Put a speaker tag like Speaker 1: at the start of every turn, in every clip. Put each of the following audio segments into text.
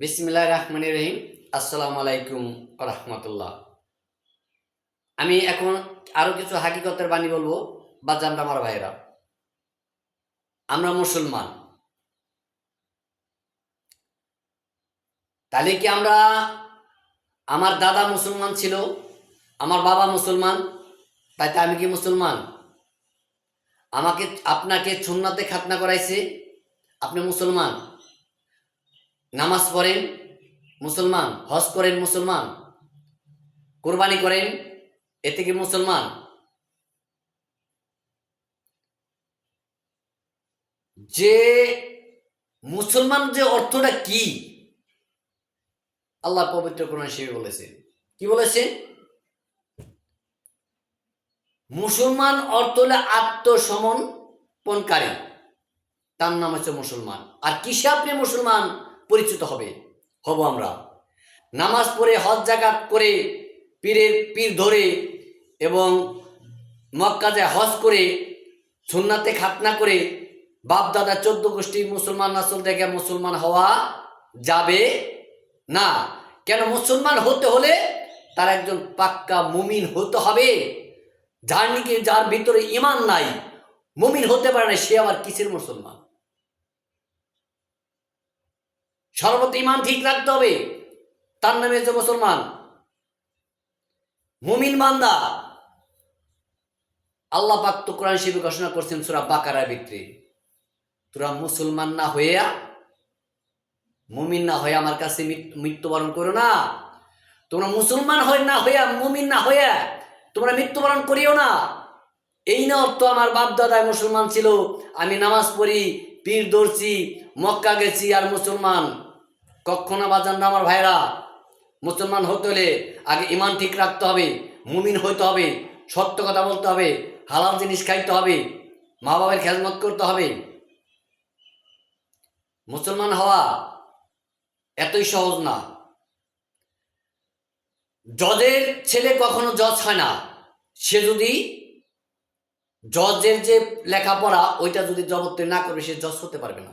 Speaker 1: বিসমিল্লাহ রহমান রহিম। আসসালামু আলাইকুম রহমতুল্লাহ। আমি এখন আরও কিছু হাকিকতের বাণী বলব বা জানতাম আমার ভাইরা আমরা মুসলমান। তাহলে কি আমরা আমার দাদা মুসলমান ছিল, আমার বাবা মুসলমান? তাই আমি কি মুসলমান? আমাকে, আপনাকে সুন্নাতে খাতনা করাইছে, আপনি মুসলমান? নামাজ পড়েন, মুসলমান, হজ করেন মুসলমান, কোরবানি করেন, এ থেকে মুসলমান। যে মুসলমান যে অর্থটা কি? আল্লাহ পবিত্র কোরআন শিবে বলেছে। কি বলেছে? মুসলমান অর্থ হলে আত্মসমর্পণকারী। তার নাম হচ্ছে মুসলমান। আর কিসে আপনি মুসলমান? পরিচিত হবে, হব আমরা। নামাজ পড়ে, হজ জাকাত করে, পীরের পীর ধরে এবং মক্কাজে হজ করে, সুন্নাতে খাতনা করে বাপ দাদা চোদ্দ গোষ্ঠী মুসলমান নাসল থেকে মুসলমান হওয়া যাবে না। কেন মুসলমান হতে হলে তার একজন পাক্কা মুমিন হতে হবে। যার নাকি, যার ভিতরে ইমান নাই, মুমিন হতে পারে না, সে আবার কিসের মুসলমান? সর্বত ইমান ঠিক রাখতে হবে। তার নামে হচ্ছে মুসলমান, মুমিন বান্দা, আল্লাহ পাক তো কোরআন শিবে ঘোষণা করছেন সুরা বাকারার ভিতরে। তোরা মুসলমান না হইয়া, মুমিন না হয়ে আমার কাছে মৃত্যুবরণ করো না। তোমরা মুসলমান হয়ে না হইয়া, মুমিন না হইয়া তোমরা মৃত্যুবরণ করিও না। এই না অর্থ আমার বাপ দাদায় মুসলমান ছিল। আমি নামাজ পড়ি, পীর ধরছি, মক্কা গেছি আর মুসলমান। কখনো বাজান না আমার ভাইরা মুসলমান হতে হলে আগে ইমান ঠিক রাখতে হবে, মুমিন হইতে হবে, সত্য কথা বলতে হবে, হালাল জিনিস খাইতে হবে মা বাবার খেজমত করতে হবে। মুসলমান হওয়া এতই সহজ না। জজের ছেলে কখনো জজ হয় না। সে যদি জজের যে লেখাপড়া, ওইটা যদি জগতে না করবে সে জজ হতে পারবে না।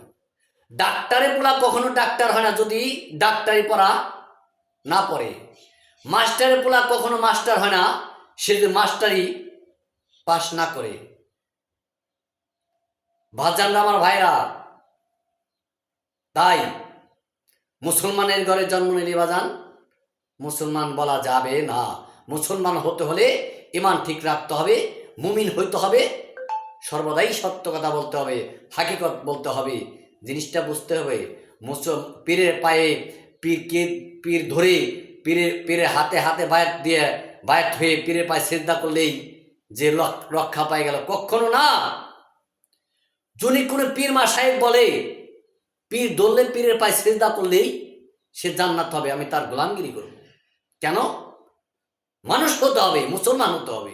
Speaker 1: ডাক্তারের পড়া কখনো ডাক্তার হয় না যদি ডাক্তারি পড়া না পড়ে। মাস্টারের পোলা কখনো মাস্টার হয় না, সে যদি মাস্টারি পাশ না করে। ভাজানরা আমার ভাইরা। তাই মুসলমানের ঘরে জন্ম নিলে বাজান মুসলমান বলা যাবে না। মুসলমান হতে হলে ইমান ঠিক রাখতে হবে, মুমিন হইতে হবে, সর্বদাই সত্য কথা বলতে হবে, হাকিকত বলতে হবে। জিনিসটা বুঝতে হবে। মুসল পীরের পায়ে পীরকে পীর ধরে পীরের পীরের হাতে হাতে বায়াত দিয়ে বায়াত হয়ে পীরের পায়ে শ্রদ্ধা করলেই যে রক্ষা পাই গেল। কখনো না। যদি কোনো পীর মা সাহেব বলে, পীর ধরলে পীরের পায়ে শ্রদ্ধা করলেই সে জান্নাত হবে, আমি তার গোলামগিরি করব। কেন? মানুষ হতে হবে, মুসলমান হতে হবে।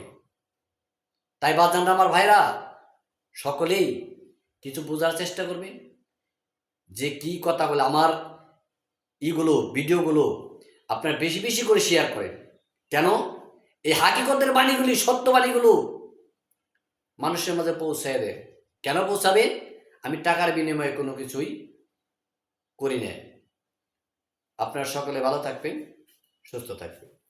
Speaker 1: তাই বাজানরা, আমার ভাইরা, সকলেই কিছু বোঝার চেষ্টা করবে। যে কি কথা বলে, আমার ইগুলো, ভিডিওগুলো আপনারা বেশি বেশি করে শেয়ার করেন। কেন? এই হাকিকতের বাণীগুলি, সত্য বাণীগুলো মানুষের মাঝে পৌঁছায় দেয়। কেন পৌঁছাবে? আমি টাকার বিনিময়ে কোনো কিছুই করি না আপনারা সকলে ভালো থাকবেন, সুস্থ থাকবেন।